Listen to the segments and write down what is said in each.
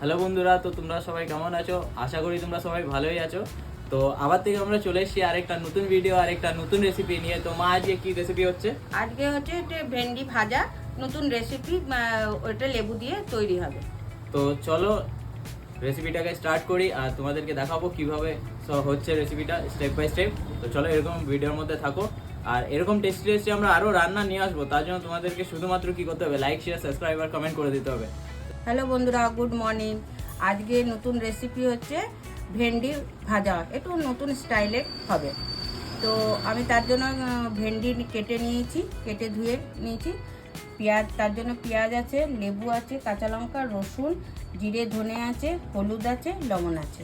Hello বন্ধুরা তো তোমরা সবাই কেমন আছো? আশা করি তোমরা সবাই ভালোই আছো। তো আবার থেকে আমরা চলে এসেছি আরেকটা নতুন ভিডিও আরেকটা নতুন রেসিপি নিয়ে। তো মা আজকে কি রেসিপি হচ্ছে? আজকে হচ্ছে এটা ভেন্ডি ভাজা নতুন রেসিপি ওটা লেবু দিয়ে তৈরি হবে। তো চলো রেসিপিটাকে স্টার্ট করি আর তোমাদেরকে দেখাবো কীভাবে হচ্ছে রেসিপিটা স্টেপ বাই স্টেপ তো চলো এরকম ভিডিওর মধ্যে থাকো। আর এরকম টেস্টি টেস্টি আমরা আরও রান্না নিয়ে আসব তার জন্য তোমাদেরকে শুধুমাত্র কি করতে হবে? লাইক শেয়ার সাবস্ক্রাইব আর কমেন্ট করে দিতে হবে। হ্যালো বন্ধুরা, গুড মর্নিং। আজকে নতুন রেসিপি হচ্ছে ভেন্ডি ভাজা। একটু নতুন স্টাইলের হবে। তো আমি তার জন্য ভেন্ডি কেটে নিয়েছি, কেটে ধুয়ে নিয়েছি। পেঁয়াজ, তার জন্য পেঁয়াজ আছে, লেবু আছে, কাঁচা লঙ্কা, রসুন, জিরে, ধনে আছে, হলুদ আছে, লবণ আছে।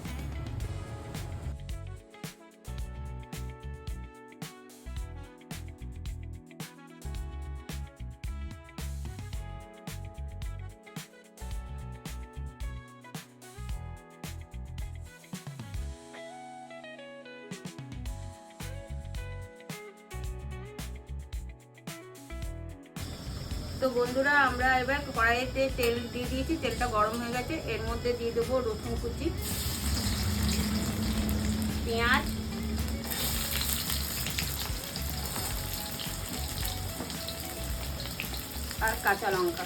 তো বন্ধুরা, আমরা এবার কড়াইতে তেল দিয়ে দিয়েছি, তেলটা গরম হয়ে গেছে। এর মধ্যে দিয়ে দেবো রসুন কুচি, পেঁয়াজ, আর কাঁচা লঙ্কা।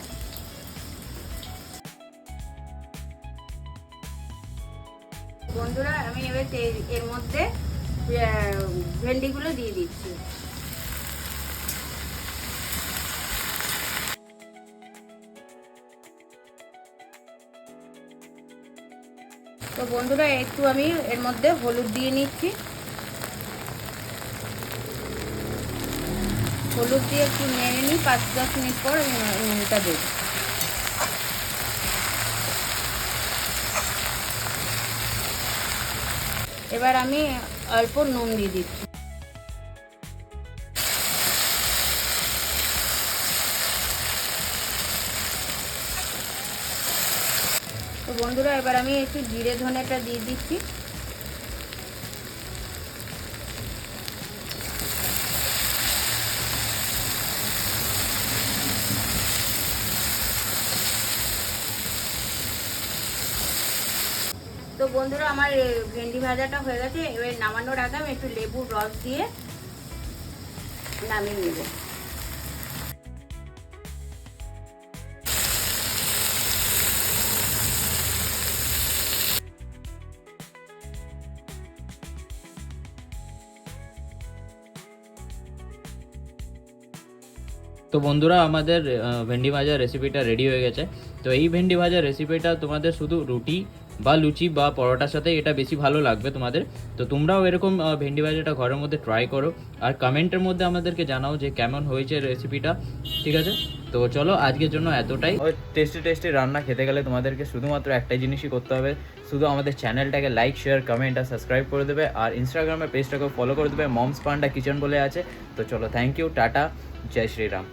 বন্ধুরা, আমি এবার এর মধ্যে ভেন্ডিগুলো দিয়ে দিচ্ছি। তো বন্ধুরা, একটু আমি এর মধ্যে হলুদ দিয়ে নিচ্ছি। হলুদ দিয়ে একটু নেড়ে নিই, পাঁচ দশ মিনিট পর আমি নুনটা দেব। এবার আমি অল্প নুন দিয়ে দিচ্ছি। তো বন্ধুরা, এবার আমি একটু জিরে ধনেটা দিয়ে দিচ্ছি। তো বন্ধুরা, আমার ভেন্ডি ভাজাটা হয়ে গেছে। এবার নামানোর আগে আমি একটু লেবুর রস দিয়ে নামিয়ে নেব। তো বন্ধুরা, আমাদের ভেন্ডি ভাজা রেসিপিটা রেডি হয়ে গেছে। তো এই ভেন্ডি ভাজা রেসিপিটা তোমাদের শুধু রুটি বা লুচি বা পরোটার সাথে এটা বেশি ভালো লাগবে তোমাদের। তো তোমরাও এরকম ভেন্ডি ভাজাটা ঘরের মধ্যে ট্রাই করো। আর কমেন্টের মধ্যে আমাদেরকে জানাও যে কেমন হয়েছে রেসিপিটা ঠিক আছে? তো চলো, আজকের জন্য এতটাই। টেস্টি টেস্টি রান্না খেতে গেলে তোমাদেরকে শুধুমাত্র একটাই জিনিসই করতে হবে। শুধু আমাদের চ্যানেলটাকে লাইক শেয়ার কমেন্ট আর সাবস্ক্রাইব করে দেবে। আর ইনস্টাগ্রামের পেজটাকে ফলো করে দেবে। মমস পান্ডা কিচেন বলে আছে। তো চলো থ্যাংক ইউ টাটা, জয় শ্রীরাম।